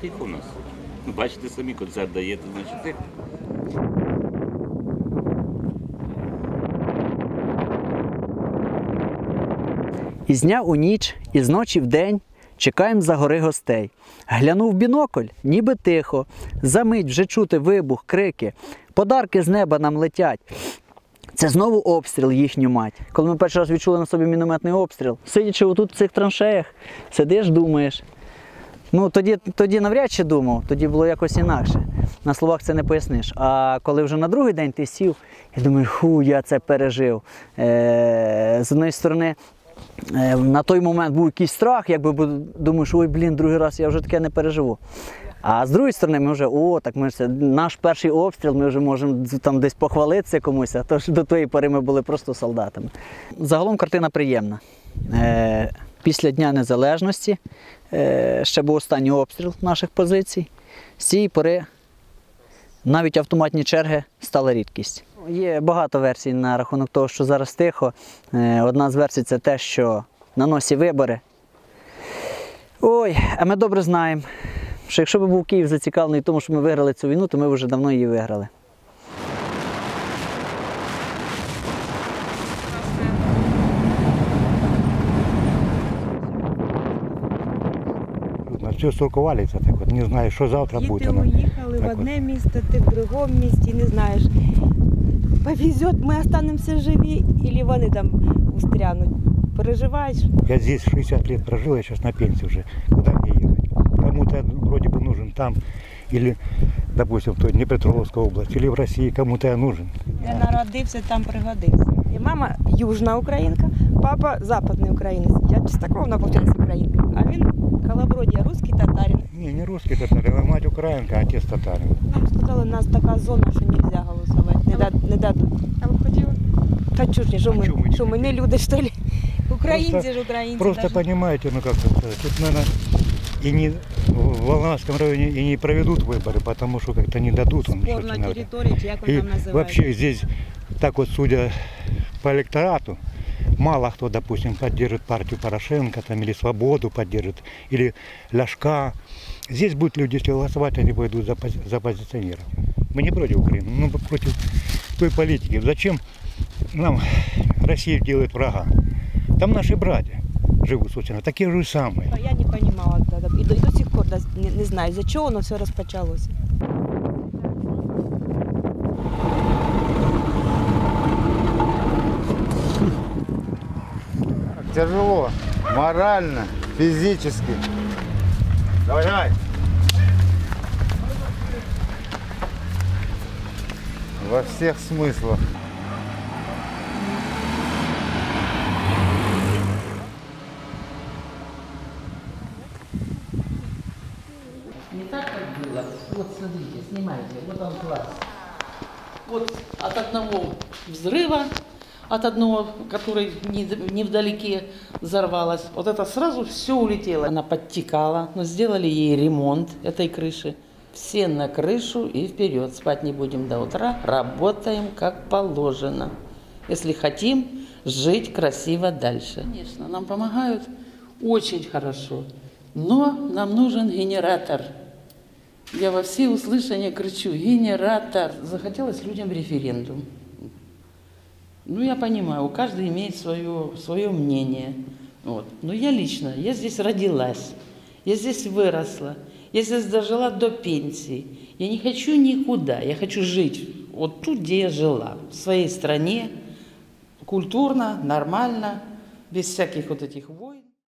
Тихо у нас. Ну, Бачите самі, концерт даєте, значить тихо. Із дня у ніч, із ночі в день чекаємо за гори гостей. Глянув бінокль, ніби тихо. Замить вже чути вибух, крики. Подарки з неба нам летять. Це знову обстріл їхню мать. Коли ми перший раз відчули на собі мінометний обстріл, сидячи отут в цих траншеях, сидиш, думаєш. Ну, тоді, тоді навряд чи думав, тоді було якось інакше. На словах це не поясниш. А коли вже на другий день ти сів, я думаю, ху, я це пережив. Е, з однієї сторони, на той момент був якийсь страх, якби бо думаєш, ой, блін, другий раз я вже таке не переживу. А з другої сторони, ми вже, о, так ми ж наш перший обстріл, ми вже можемо там десь похвалитися комусь, а то ж до тої пори ми були просто солдатами. Загалом картина приємна. Е, після Дня Незалежності е, ще був останній обстріл наших позицій. З цієї пори навіть автоматні черги стали рідкість. Є багато версій на рахунок того, що зараз тихо. Е, Одна з версій це те, що на носі вибори. Ой, а ми добре знаємо, що якщо б був Київ зацікавлений тому, що ми виграли цю війну, то ми вже давно її виграли. Все стуркувалися так от, не знаю, що завтра Діти буде. ну. уїхали в Так от. одне місто, ти в другому місті, не знаєш. Повезет, ми останемося живі, або вони там устрянуть. Переживаєш? Я здесь 60 лет прожил, я сейчас на пенсии уже. Куда мне ехать? Кому-то вроде бы нужен там, или, допустим, в той Днепропетровской области, или в России, кому-то я нужен. Я народився, там пригодився. І мама южна українка, папа западний українець. Я чистокровна получилась українка. А він Калабродія, русський татарин. Не, не русский татарин, а мать украинка, а отец татарин. Нам сказали, у нас така зона, що не можна голосувати. Не, да- не дадуть. А ви хотіли? Та чого ж ні, що А ми, чого ми не що ми не люди, що ли? Українці Просто- ж українці. Просто даже. понимаете, ну как это сказать, тут, наверное, и не в Волноваском районе и не проведут выборы, потому что как-то не дадут. он Спорна что-то надо. територія, чи як И вона там називається. вообще здесь, так вот судя по электорату, мало кто, допустим, поддержит партию Порошенко там, или Свободу поддержит, или Ляшка. Здесь будут люди, если голосовать, они пойдут за, за оппозиционеров. Мы не против Украины, мы против той политики. Зачем нам Россия делает врага? Там наши братья живут, собственно, такие же самые. Я не понимала тогда. И до, и до сих пор да, не, не знаю, за чого воно все розпочалося. Тяжело. Морально, физически. Давай, давай. Во всех смыслах. Не так, как было. Вот смотрите, снимайте, вот он класс. Вот от одного взрыва, от одного, который не- невдалеке взорвалось, вот это сразу все улетело. Она подтекала, но сделали ей ремонт этой крыши. Все на крышу и вперед. Спать не будем до утра. Работаем как положено. Если хотим жить красиво дальше. Конечно, нам помогают очень хорошо. Но нам нужен генератор. Я во все услышания кричу «Генератор!» Захотелось людям референдум. Ну, я понимаю, у каждого имеет свое, свое мнение. Вот. Но я лично, я здесь родилась, я здесь выросла, я здесь дожила до пенсии. Я не хочу никуда, я хочу жить вот тут, где я жила, в своей стране, культурно, нормально, без всяких вот этих войн.